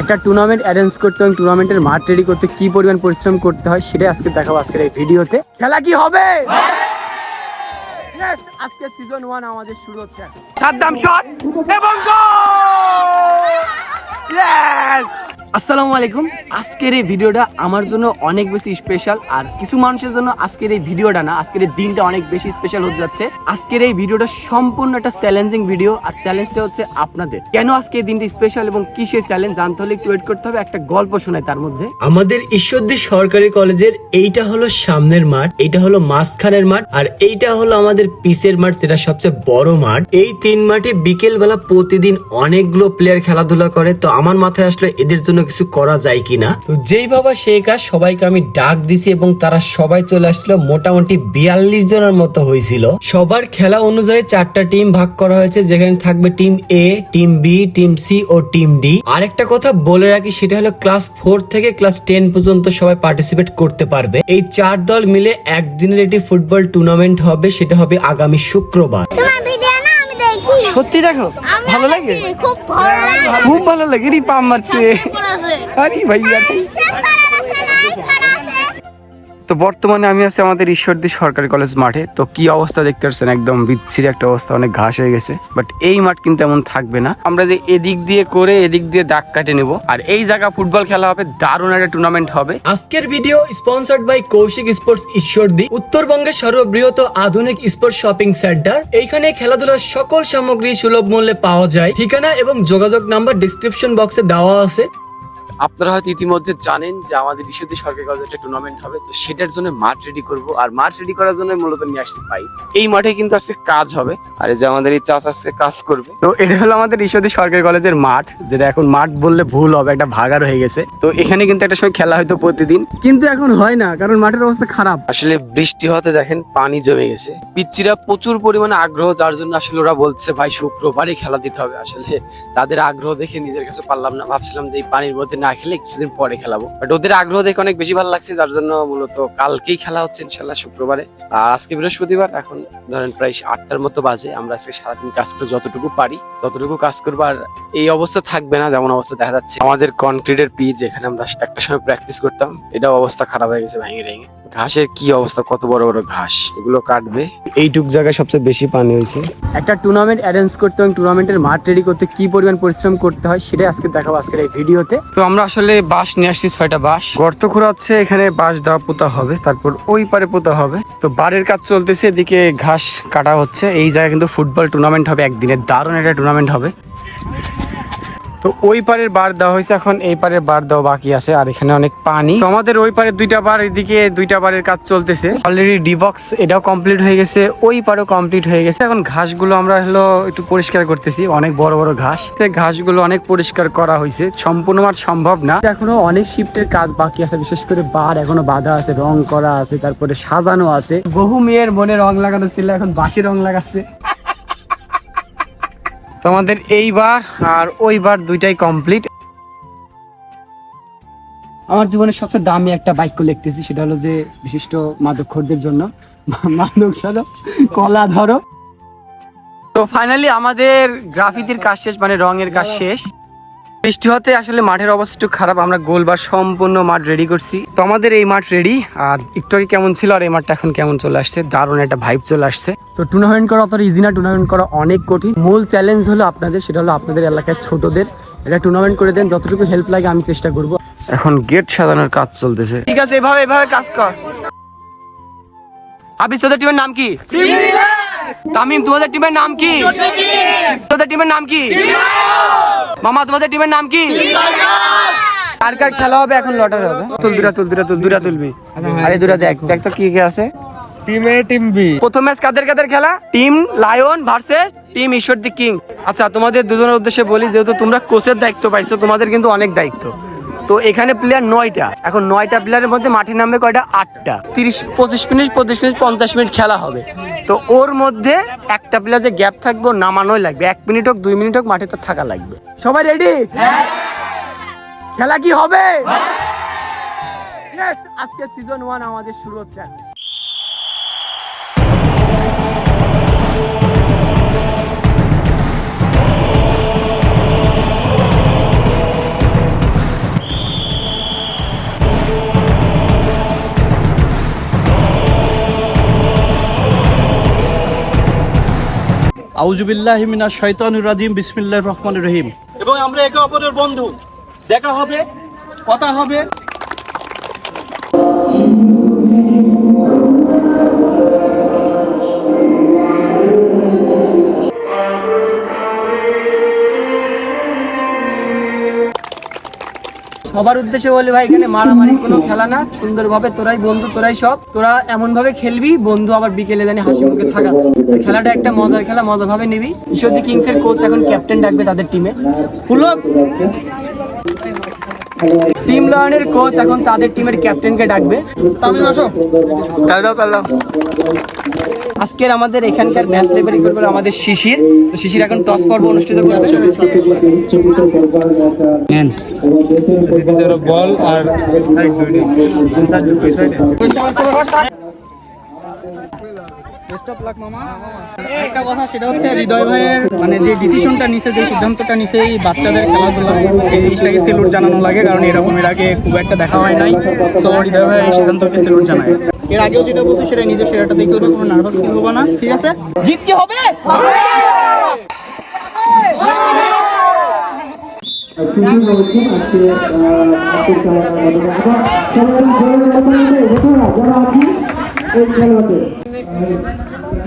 একটা tournament arrange করতে এবং টুর্নামেন্টের মাঠ রেডি করতে কি পরিমাণ পরিশ্রম করতে হয় সেটাই আজকে দেখাবো আজকের এই ভিডিওতে। খেলা কি হবে? আজকে সিজন ওয়ান আমাদের শুরু হচ্ছে। সাদ্দাম শট এবং গোল আসসালামু আলাইকুম। আজকের এই ভিডিওটা আমার জন্য অনেক বেশি স্পেশাল আর কিছু মানুষের জন্য আজকের এই ভিডিওটা না, আজকের এই দিনটা অনেক বেশি স্পেশাল হতে যাচ্ছে। আজকের এই ভিডিওটা সম্পূর্ণ একটা চ্যালেঞ্জিং ভিডিও আর চ্যালেঞ্জটা হচ্ছে আপনাদের। কেন আজকে এই দিনটা স্পেশাল এবং কি সেই চ্যালেঞ্জ জানতে হলে একটু ওয়েট করতে হবে, একটা গল্প শোনায় তার মধ্যে। আমাদের ঈশ্বরদী সরকারি কলেজের এইটা হলো সামনের মাঠ, এইটা হলো মাঝখানের মাঠ আর এইটা হলো আমাদের পিসের মাঠ, যেটা সবচেয়ে বড় মাঠ। এই তিন মাঠে বিকেল বেলা প্রতিদিন অনেকগুলো প্লেয়ার খেলাধুলা করে। তো আমার মাথায় আসলে এদের জন্য কিছু করা যায় কিনা? তো যেই বাবা সেই কাজ সবাইকে আমি ডাক দিছি এবং তারা সবাই চলে আসলো। মোটামুটি বিয়াল্লিশ জনের মতো হয়েছিল। সবার খেলা অনুযায়ী চারটা টিম ভাগ করা হয়েছে। যেখানে থাকবে team A team B team C O team D আরেকটা কথা বলে রাখি, সেটা হলো ক্লাস ফোর থেকে ক্লাস টেন পর্যন্ত সবাই পার্টিসিপেট করতে পারবে। এই চার দল মিলে একদিনের একটি ফুটবল টুর্নামেন্ট হবে, সেটা হবে আগামী শুক্রবার। সত্যি দেখো ভালো লাগে? খুব ভালো লাগে। রে পাম মারছে? আরে ভাইয়া। তো বর্তমানে আমি আছি আমাদের ঈশ্বরদী সরকারি কলেজ মাঠে। তো কি অবস্থা দেখতে পাচ্ছেন? একদম বিচ্ছিরি একটা অবস্থা, অনেক ঘাস হয়ে গেছে। বাট এই মাঠ কিন্তু এমন থাকবে না। আমরা যে এদিক দিয়ে করে এদিক দিয়ে দাগ কাটে নেব। আর এই জায়গা ফুটবল খেলা হবে, দারুণ একটা টুর্নামেন্ট হবে। আজকের video sponsored by Koushik sports Ishwardi, উত্তরবঙ্গের সর্ববৃহৎ আধুনিক স্পোর্টস শপিং সেন্টার এইখানে খেলাধুলার সকল সামগ্রী সুলভ মূল্যে পাওয়া যায়। ঠিকানা এবং যোগাযোগ নাম্বার ডিসক্রিপশন বক্সে দেওয়া আছে। আপনারা হয়তো ইতিমধ্যে জানেন যে আমাদের ঈশ্বরদী সরকারি কলেজে একটা টুর্নামেন্ট হবে তো সেটার জন্য মাঠ রেডি করব। আর মাঠ রেডি করার জন্য মূলত নিয়ে আসছি পাই। এই মাঠে কিন্তু আজকে কাজ হবে। আর যে আমাদের এই চাষ আজকে কাজ করবে। তো এটা হলো আমাদের ঈশ্বরদী সরকারি কলেজের মাঠ যেটা এখন মাঠ বললে ভুল হবে একটা ভাগার হয়ে গেছে। তো এখানে কিন্তু একটা সময় খেলা হয়তো প্রতিদিন। কিন্তু এখন হয় না কারণ মাঠের অবস্থা খারাপ। আসলে বৃষ্টি হতে দেখেন পানি জমে গেছে। পিচ্চিরা প্রচুর পরিমাণে আগ্রহ যার জন্য আসলে ওরা বলছে ভাই শুক্রবারই খেলা দিতে হবে। আসলে তাদের আগ্রহ দেখে নিজের কাছে পারলাম না। ভাবছিলাম যে এই পানির মধ্যে না খেলে কিছুদিন পরে খেলাবো। বাট ওদের আগ্রহ দেখে অনেক বেশি ভালো লাগছে, যার জন্য মূলত কালকেই খেলা হচ্ছে ইনশাল্লাহ শুক্রবারে। আর আজকে বৃহস্পতিবার, এখন ধরেন প্রায় আটটার মতো বাজে। আমরা আজকে সারাদিন কাজ করে যতটুকু পারি, ততটুকু কাজ করব। আর এই অবস্থা থাকবে না যেমন অবস্থা দেখা যাচ্ছে। আমাদের কনক্রিটের পিচ এখানে আমরা একটা সময় প্র্যাকটিস করতাম এটাও অবস্থা খারাপ হয়ে গেছে ভেঙে ভেঙে। ঘাসের কি অবস্থা কত বড় বড় ঘাস এগুলো কাটবে। এইটুক জায়গায় সবচেয়ে বেশি পানি হয়েছে। একটা টুর্নামেন্ট অ্যারেঞ্জ করতে এবং টুর্নামেন্টের মাঠ রেডি করতে কি পরিমাণ পরিশ্রম করতে হয় সেটাই আজকে দেখাবো আজকের এই ভিডিওতে তো আমরা আসলে বাঁশ নিয়ে আসছি ছয়টা বাঁশ। গর্ত খোঁড়া হচ্ছে এখানে বাঁশ দেওয়া পোতা হবে তারপর ওই পারে পোতা হবে। তো বাড়ির কাজ চলতেছে এদিকে ঘাস কাটা হচ্ছে। এই জায়গায় কিন্তু ফুটবল টুর্নামেন্ট হবে একদিনের দারুণ একটা টুর্নামেন্ট হবে। তো ওই পারের বার দেওয়া হয়েছে, এখন এই পারের বার দেওয়া বাকি আছে, আর এখানে অনেক পানি। তো আমাদের ওই পারে দুইটা বার, এদিকে দুইটা বারের কাজ চলতেছে। অলরেডি ডিবক্স এটাও কমপ্লিট হয়ে গেছে, ওই পারও কমপ্লিট হয়ে গেছে। এখন ঘাসগুলো আমরা হলো একটু পরিষ্কার করতেছি, অনেক বড় বড় ঘাস। ঘাসগুলো অনেক পরিষ্কার করা হয়েছে, সম্পূর্ণ মাঠ সম্ভব না। এখনও অনেক শিফটের কাজ বাকি আছে, বিশেষ করে বার এখনও বাধা আছে, রং করা আছে, তারপরে সাজানো আছে। বহু মেয়ের মনে রং লাগানো ছিল, এখন বাসি রং লাগাচ্ছে। তো আমাদের এইবার আর ওইবার দুইটাই কমপ্লিট আমার জীবনের সবচেয়ে দামি একটা বাইক লিখতেছি সেটা হলো যে বিশিষ্ট মাদকখোরদের জন্য। মাদক ছাড়ো কলা ধরো। তো ফাইনালি আমাদের গ্রাফিতির কাজ শেষ মানে রঙের কাজ শেষ। বৃষ্টি হতে আসলে মাঠের অবস্থা একটু খারাপ। আমরা গোলবার সম্পূর্ণ মাঠ রেডি করছি। তো আমাদের এই মাঠ রেডি আর একটু আগে কেমন ছিল আর এই মাঠটা এখন কেমন চলে আসছে? দারুণ একটা ভাইব চলে আসছে। তো টুর্নামেন্ট করা অত ইজি না। টুর্নামেন্ট করা অনেক কঠিন। মূল চ্যালেঞ্জ হলো আপনাদের সেটা হলো আপনাদের এলাকায় ছোটদের। এটা টুর্নামেন্ট করে দেন। যতটুকু হেল্প লাগে আমি চেষ্টা করব। এখন গেট সাজানোর কাজ চলতেছে। ঠিক আছে এভাবে এভাবে কাজ কর। আবিস তোদের টিমের নাম কি? তামিম তোমাদের টিমের নাম কি? তোদের টিমের নাম কি? মামা তোমাদের টিমের নাম কি? কার কার খেলা হবে? এখন লটার হবে। তুল দুরা তুল দুরা তুল দুরা তুলবি। আরে দুরা দেখ দেখ তো কি কি আছে। Team A team B. প্রথম ম্যাচ কাদের কাদের খেলা? টিম লায়ন ভার্সেস টিম ঈশ্বর দি কিং। আচ্ছা তোমাদের দুজনের উদ্দেশ্যে বলি যেহেতু তোমরা কোচের দায়িত্ব পাইছো তোমাদের কিন্তু অনেক দায়িত্ব। তো এখানে প্লেয়ার নয়টা। এখন নয়টা প্লেয়ারের মধ্যে মাঠে নামবে কয়টা? আটটা। তিরিশ পঁচিশ মিনিট পঁচিশ মিনিট পঞ্চাশ মিনিট খেলা হবে। তো ওর মধ্যে একটা প্লেয়ার যে গ্যাপ থাকবে নামানোই লাগবে। এক মিনিট হোক দুই মিনিট হোক মাঠে তো থাকা লাগবে। সবাই রেডি খেলা কি হবে? আজকে সিজন ওয়ান আমাদের শুরু হচ্ছে। এখন। আউজুবিল্লাহ মিনা শৈতানুর রাজিম বিসমিল্লাহ রহমান রহিম এবং আমরা একে অপরের বন্ধু দেখা হবে, কথা হবে সবার উদ্দেশ্যে বলি ভাই, এখানে মারামারি কোনো খেলা না। সুন্দরভাবে তোরাই বন্ধু, তোরাই সব। তোরা এমন ভাবে খেলবি, বন্ধু আবার বিকেলে জানি হাসি মুখে থাকা। খেলাটা একটা মজার খেলা মজা ভাবে নিবি। ঈশ্বরদি কিংস এর কোচ এখন ক্যাপ্টেন ডাকবে তাদের টিমে পুলক টিম লয়নের কোচ এখন তাদের টিমের ক্যাপ্টেনকে ডাকবে। তামিম আসো। আজকের আমাদের এখানকার ম্যাচ লেভারি করবে আমাদের শিশির। তো শিশির এখন টস পর্ব অনুষ্ঠিত করবে বল আর একটা কথা সেটা হচ্ছে হৃদয় ভাইয়ের মানে যে ডিসিশনটা নিছে যে সিদ্ধান্তটা নিছে এই বাচ্চাদের খেলাধুলা এই জিনিসটাকে সেলুট জানানো লাগে কারণ এরকম এর আগে খুব একটা দেখা হয় নাই। তো হৃদয় ভাইয়ের এই সিদ্ধান্তকে সেলুট জানায়। এর আগেও যেটা বলছি সেটা নিজে সেটা দেখে কোনো নার্ভাস ফিল হব না ঠিক আছে? জিত কি হবে? ওখানে প্রাপ্ত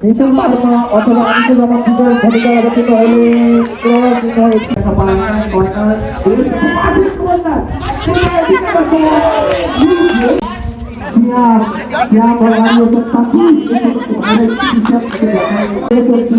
ভীষণ অথবা আনিসুর রহমান ভূমিকা আলোচিত হলে ক্রস হয়েছে চমৎকার প্রকান্ত হচ্ছে অপেক্ষা করছে প্রতি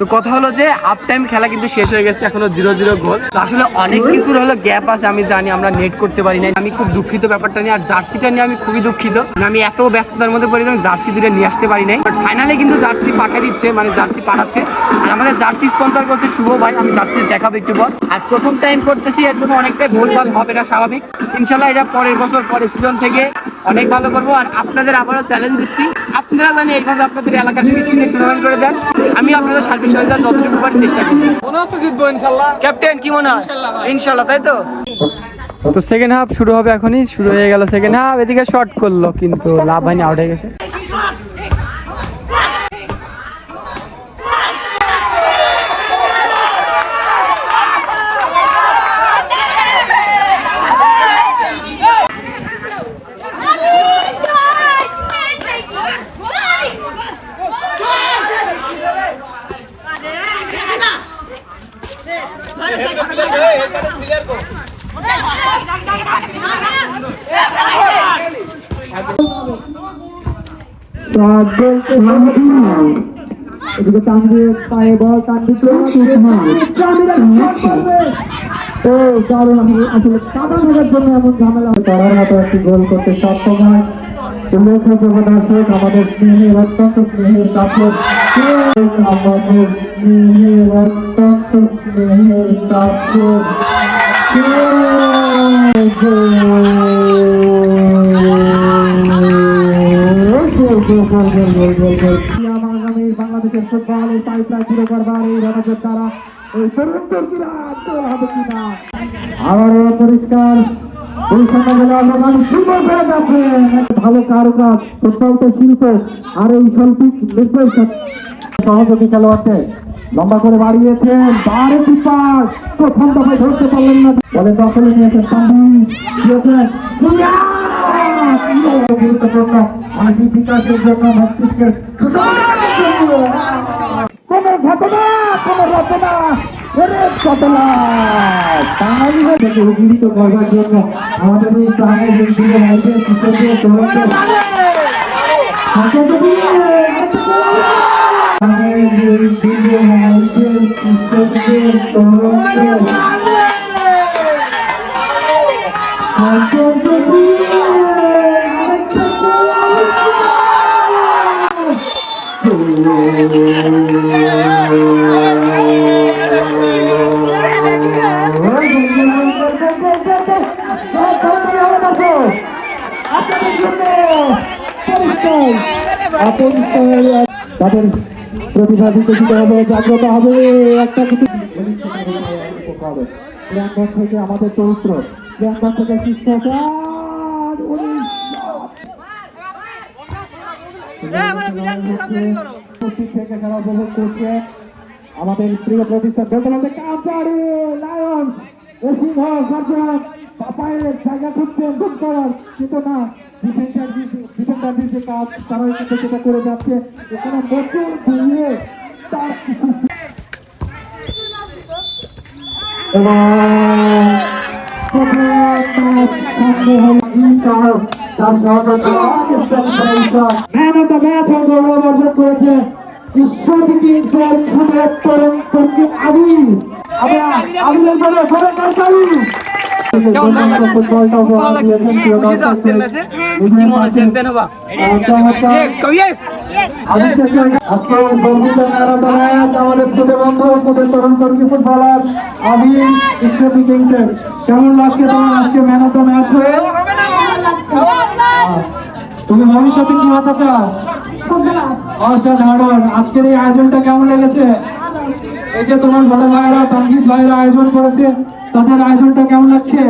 তো কথা হলো যে হাফ টাইম খেলা কিন্তু শেষ হয়ে গেছে, এখনও জিরো জিরো গোল আসলে অনেক কিছুর হলো গ্যাপ আছে, আমি জানি, আমরা নেট করতে পারি নাই। আমি খুব দুঃখিত ব্যাপারটা নিয়ে, আর জার্সিটা নিয়ে আমি খুবই দুঃখিত। মানে আমি এত ব্যস্ততার মধ্যে পড়ে গেলাম, জার্সি দুটো নিয়ে আসতে পারি নাই। বাট ফাইনালে কিন্তু জার্সি পাঠিয়ে দিচ্ছে মানে জার্সি পাঠাচ্ছে। আর আমাদের জার্সি স্পন্সর করছে শুভ ভাই, আমি জার্সি দেখাবো একটু পর। আর প্রথম টাইম করতেছি, এর জন্য অনেকটাই ভুল ভালো হবে, এটা স্বাভাবিক। ইনশাল্লাহ এটা পরের বছর, পরের সিজন থেকে অনেক ভালো করব। আর আপনাদের আবারও চ্যালেঞ্জ দিচ্ছি। আপনারা জানি এইভাবে আপনাদের এলাকাতে বিচ্ছিন্ন টুর্নামেন্ট করে দেন। আমি আপনাদের সার্ভিস সহায়তা যতটুকু পারি চেষ্টা করি। মনে হচ্ছে জিতবো ইনশাল্লাহ। ক্যাপ্টেন কি মনে হয়? ইনশাল্লাহ তাই তো? তো সেকেন্ড হাফ শুরু হবে এখনই শুরু হয়ে গেল সেকেন্ড হাফ এদিকে শর্ট করল কিন্তু লাভ হয়নি আউট হয়ে গেছে। এদিকে তানভীর পায়ে বল তানভীর ও, কারণ আমি আসলে কাদা লাগার জন্য এমন ঝামেলা করার মতো একটি গোল করতে সক্ষম হয় উল্লেখযোগ্য দর্শক আমাদের স্নেহের অত্যন্ত স্নেহের কাপড় করবার এই রণজের দ্বারা এই পরিষ্কার পরিচ্ছন্ন জেলা যাচ্ছেন ভালো কারুকাজ অত্যন্ত শিল্প, আর এই শৈল্পিক সাথে সহযোগী খেলোয়াড়দের লম্বা করে বাড়িয়েছেন বারে পিপার প্রথম দফায় ধরতে পারলেন না। বলে দখলে নিয়েছেন সামনে গুরুত্বপূর্ণ মানসিক বিকাশের জন্য মস্তিষ্কের ঘটনা কোন রচনা ওরে ঘটনা বাঙালি থেকে উজ্জীবিত করবার জন্য আমাদের এই প্রাণের দিকে হয়েছে কৃষকদের তরুণদের তাদের প্রতিভা বিকশিত হবে, জাগ্রত হবে। একটা কিছু প্রাঙ্গন থেকে আমাদের চরিত্র। প্রাঙ্গন থেকে শিষ্টাচার উপস্থিত থেকে খেলা উপভোগ করছে আমাদের প্রিয় প্রতিষ্ঠান বলতে কাঁচারে লায়ন অসীম সর্জন পাপায়ের জায়গা খুঁজছেন গুড করার। কিন্তু না ডিফেন্ডার ডিফেন্ডার যে কাজ তারা সেটা করে যাচ্ছে। এখানে ঘুরিয়ে তার এবং মনে হয় কেমন লাগছে তোমার আজকে ম্যান অফ দ্য ম্যাচ হয়ে তুমি ভবিষ্যতে কি হতে চাও? অসাধারণ। আজকের এই আয়োজনটা কেমন লেগেছে? এই যে তোমার বড় ভাইরা তানজিৎ ভাইরা আয়োজন করেছে তাদের আয়োজনটা কেমন লাগছে?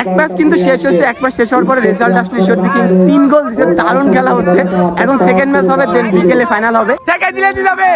এক ম্যাচ কিন্তু শেষ হয়েছে এক ম্যাচ শেষ হওয়ার পরে রেজাল্ট আসলে ঈশ্বরদী কিংস তিন গোল দিচ্ছে দারুণ খেলা হচ্ছে। এখন সেকেন্ড ম্যাচ হবে দেন বিকেলে ফাইনাল হবে। দেখা দিলে যাবে